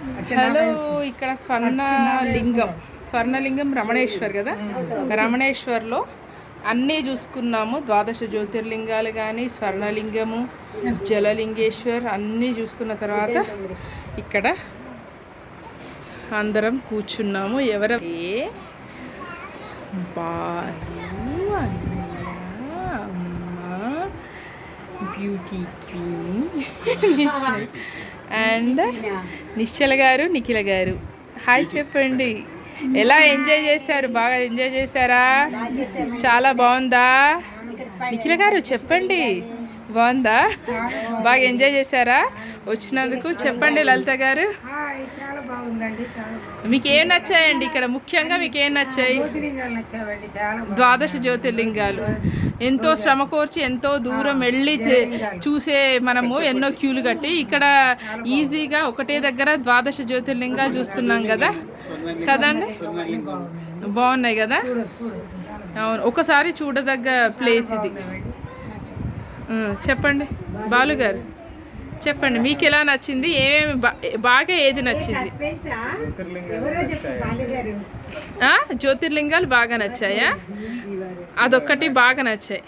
Hello ఇక్కడ స్వర్ణ లింగం. స్వర్ణలింగం రమణేశ్వర్ కదా? రమణేశ్వర్లో అన్నీ చూసుకున్నాము. ద్వాదశ జ్యోతిర్లింగాలు కానీ స్వర్ణలింగము జలలింగేశ్వర్ అన్నీ చూసుకున్న తర్వాత ఇక్కడ అందరం కూర్చున్నాము. ఎవరు అన్నయ్య, బ్యూటీ క్వీన్ అండ్ నిశ్చల గారు నిఖిల గారు. హాయ్ చెప్పండి. ఎలా ఎంజాయ్ చేశారు? బాగా ఎంజాయ్ చేశారా? చాలా బాగుందా? నిఖిల గారు చెప్పండి. బాగుందా? బాగా ఎంజాయ్ చేశారా? వచ్చినందుకు చెప్పండి లలిత గారు. చాలా బాగుందండి మీకు ఏం నచ్చాయండి ఇక్కడ? ముఖ్యంగా మీకు ఏం నచ్చాయి ద్వాదశ జ్యోతిర్లింగాలు. ఎంతో శ్రమ కోర్చి ఎంతో దూరం వెళ్ళి చూసే మనము ఎన్నో క్యూలు కట్టి ఇక్కడ ఈజీగా ఒకటే దగ్గర ద్వాదశ జ్యోతిర్లింగాలు చూస్తున్నాం కదా. కదండి? బాగున్నాయి కదా? అవును ఒకసారి చూడదగ్గ ప్లేస్ ఇది. చెప్పండి. బాలు గారు. చెప్పండి మీకు ఎలా నచ్చింది? ఏమేమి బాగా ఏది నచ్చింది? జ్యోతిర్లింగాలు బాగా నచ్చాయా? అదొక్కటి బాగా నచ్చాయి.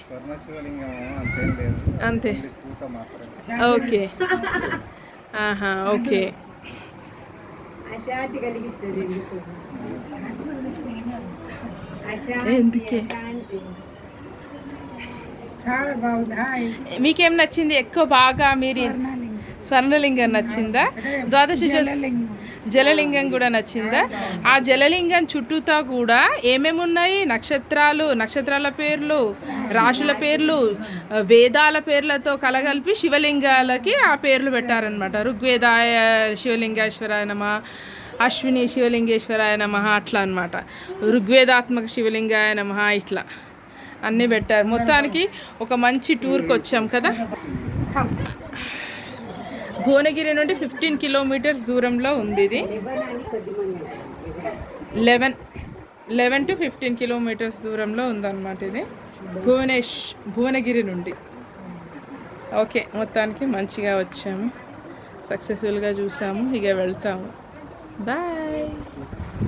అంతేం. ఓకే. ఆహా ఓకే. ఎందుకు? మీకేం నచ్చింది? ఎక్కువ బాగా మీరు స్వర్ణలింగం నచ్చిందా? ద్వాదశ. జలలింగం. కూడా నచ్చిందా? ఆ జలలింగం చుట్టూతా కూడా ఏమేమి ఉన్నాయి? నక్షత్రాలు నక్షత్రాల పేర్లు రాశుల పేర్లు వేదాల పేర్లతో కలగలిపి శివలింగాలకి ఆ పేర్లు పెట్టారనమాట ఋగ్వేదాయ శివలింగేశ్వరాయ నమ అశ్విని శివలింగేశ్వరాయ నమ అట్లా అనమాట ఋగ్వేదాత్మక శివలింగాయ నమ ఇట్లా. అన్నీ పెట్టారు. మొత్తానికి ఒక మంచి టూర్కి వచ్చాం కదా? భువనగిరి నుండి ఫిఫ్టీన్ కిలోమీటర్స్ దూరంలో ఉంది ఇది. Eleven eleven to fifteen kilometres దూరంలో ఉందన్నమాట ఇది. భువనేష్ భువనగిరి నుండి. ఓకే మొత్తానికి మంచిగా వచ్చాము. సక్సెస్ఫుల్గా చూసాము. ఇక వెళ్తాము. బాయ్.